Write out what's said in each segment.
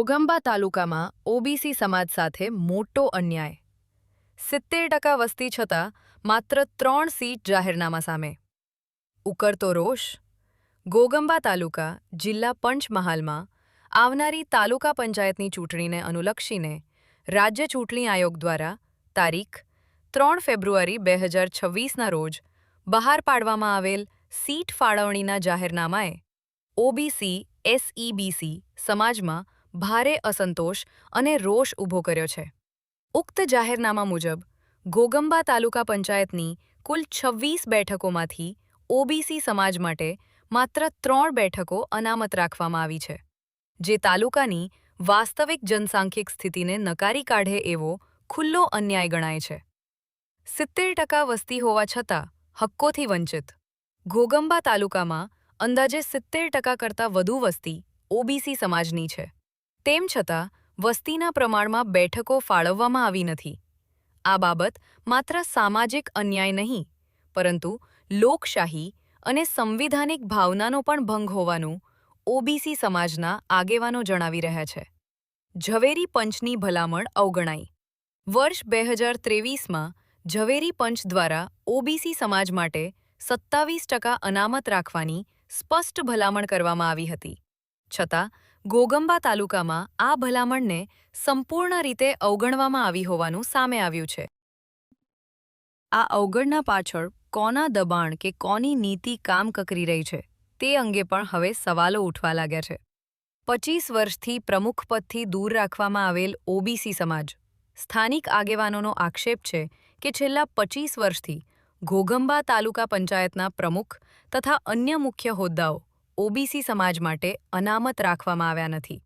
ઘોગંબા તાલુકામાં ઓબીસી સમાજ સાથે મોટો અન્યાય. સિત્તેર ટકા વસ્તી છતાં માત્ર ત્રણ સીટ જાહેરનામા સામે. ઉકળતો રોષ. ગોગંબા તાલુકા જિલ્લા પંચમહાલમાં આવનારી તાલુકા પંચાયતની ચૂંટણીને અનુલક્ષીને રાજ્ય ચૂંટણી આયોગ દ્વારા તારીખ ત્રણ ફેબ્રુઆરી બે હજાર છવ્વીસના રોજ બહાર પાડવામાં આવેલ સીટ ફાળવણીના જાહેરનામાએ ઓબીસી, એસઈબીસી સમાજમાં ભારે અસંતોષ અને રોષ ઊભો કર્યો છે. ઉક્ત જાહેરનામા મુજબ ઘોગંબા તાલુકા પંચાયતની કુલ છવ્વીસ બેઠકોમાંથી ઓબીસી સમાજ માટે માત્ર ત્રણ બેઠકો અનામત રાખવામાં આવી છે, જે તાલુકાની વાસ્તવિક જનસાંખ્યિક સ્થિતિને નકારી કાઢે એવો ખુલ્લો અન્યાય ગણાય છે. સિત્તેર ટકા વસ્તી હોવા છતાં હક્કોથી વંચિત ઘોગંબા તાલુકામાં અંદાજે સિત્તેર ટકા કરતાં વધુ વસ્તી ઓબીસી સમાજની છે. તેમ છતાં, વસ્તીના પ્રમાણમાં બેઠકો ફાળવવામાં આવી નથી. આ બાબત માત્ર સામાજિક અન્યાય નહીં, પરંતુ લોકશાહી અને સંવિધાનિક ભાવનાનો પણ ભંગ હોવાનું ઓબીસી સમાજના આગેવાનો જણાવી રહ્યા છે. ઝવેરી પંચની ભલામણ અવગણાઈ. વર્ષ બે હજાર ત્રેવીસમાં ઝવેરી પંચ દ્વારા ઓબીસી સમાજ માટે સત્તાવીસ ટકા અનામત રાખવાની સ્પષ્ટ ભલામણ કરવામાં આવી હતી. છતાં ઘોગંબા તાલુકામાં આ ભલામણને સંપૂર્ણ રીતે અવગણવામાં આવી હોવાનું સામે આવ્યું છે. આ અવગણના પાછળ કોના દબાણ કે કોની નીતિ કામ કકરી રહી છે તે અંગે પણ હવે સવાલો ઉઠવા લાગ્યા છે. પચીસ વર્ષથી પ્રમુખ પદથી દૂર રાખવામાં આવેલ ઓબીસી સમાજ સ્થાનિક આગેવાનોનો આક્ષેપ છે કે છેલ્લા પચીસ વર્ષથી ઘોઘંબા તાલુકા પંચાયતના પ્રમુખ તથા અન્ય મુખ્ય હોદ્દાઓ ઓબીસી સમાજ માટે અનામત રાખવામાં આવ્યા નથી.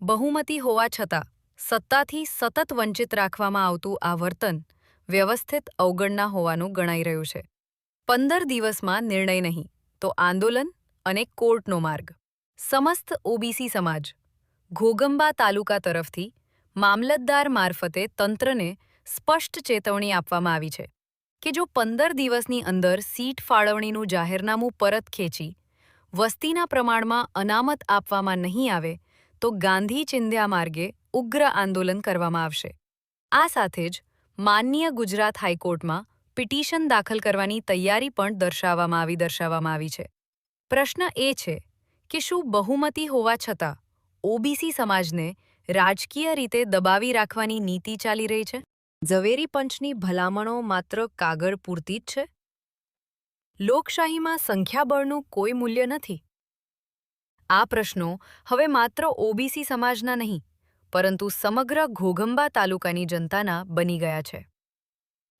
બહુમતી હોવા છતાં, સત્તાથી સતત વંચિત રાખવામાં આવતું આ વર્તન વ્યવસ્થિત અવગણના હોવાનું ગણાઈ રહ્યું છે. પંદર દિવસમાં નિર્ણય નહીં, તો આંદોલન અને કોર્ટનો માર્ગ. સમસ્ત ઓબીસી સમાજ, ઘોગંબા તાલુકા તરફથી મામલતદાર મારફતે તંત્રને સ્પષ્ટ ચેતવણી આપવામાં આવી છે કે જો પંદર દિવસની અંદર સીટ ફાળવણીનું જાહેરનામું પરત ખેંચી વસ્તીના પ્રમાણમાં અનામત આપવામાં નહીં આવે, તો ગાંધી ચિંધ્યા માર્ગે ઉગ્ર આંદોલન કરવામાં આવશે. આ સાથે જ માનનીય ગુજરાત હાઈકોર્ટમાં પિટિશન દાખલ કરવાની તૈયારી પણ દર્શાવવામાં આવી દર્શાવવામાં આવી છે. પ્રશ્ન એ છે કે શું બહુમતી હોવા છતાં ઓબીસી સમાજને રાજકીય રીતે દબાવી રાખવાની નીતિ ચાલી રહી છે? ઝવેરી પંચની ભલામણો માત્ર કાગળ પૂરતી જ છે? લોકશાહીમાં સંખ્યાબળનું કોઈ મૂલ્ય નથી? આ પ્રશ્નો હવે માત્ર ઓબીસી સમાજના નહીં, પરંતુ સમગ્ર ઘોઘંબા તાલુકાની જનતાના બની ગયા છે.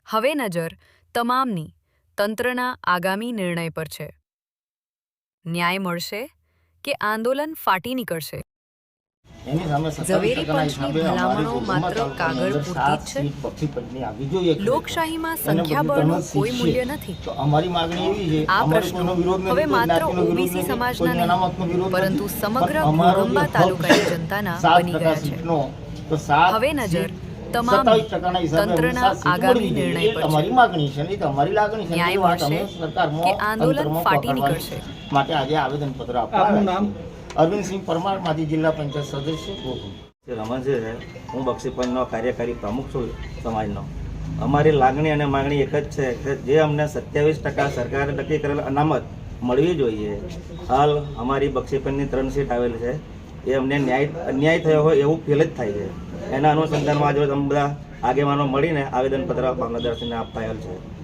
હવે નજર તમામની તંત્રના આગામી નિર્ણય પર છે. ન્યાય મળશે કે આંદોલન ફાટી નીકળશે? ઝવેરી પંચની ભલામણો માત્ર કાગળ પૂરતી છે? સીટ બક્ષી પંચની આવવી જોઈએ ખરેખર. લોકશાહીમાં સંખ્યાબળનું કોઈ મૂલ્ય નથી તો અમારી માંગણી એવી છે આ પ્રશ્નો હવે માત્ર ઓબીસી સમાજના નહીં પરંતુ સમગ્ર હક તાલુકાની જનતાના બની ગયા છે. સીટનો, તો સાત હવે નજર સીટ, તમામની 27% હિસાબે અમને તંત્રના આગામી નિર્ણય પર છે. માંગણી છે નહીં તો લાગણી છે ન્યાય એ વાત અમે મળશે કે આંદોલન ફાટી નીકળશે? માટે આજે આવેદનપત્ર આપવા આપનું નામ? અરવિંદસિંહ પરમાર માજી જિલ્લા પંચાયત સદસ્ય. ગોકુળ જે છે, હું બક્ષીપંચનો કાર્યકારી પ્રમુખ છું સમાજનો. અમારી લાગણી અને માંગણી એક જ છે કે જે અમને સત્યાવીસ ટકા સરકારે નક્કી કરેલ અનામત મળવી જોઈએ. હાલ અમારી બક્ષીપંચની ત્રણ સીટ આવેલી છે. એ અમને ન્યાય, અન્યાય થયો હોય એવું ફીલ જ થાય છે. એના અનુસંધાનમાં આજે બધા આગેવાનો મળીને આવેદનપત્ર બાંગ્લાદેશને આપવા છે.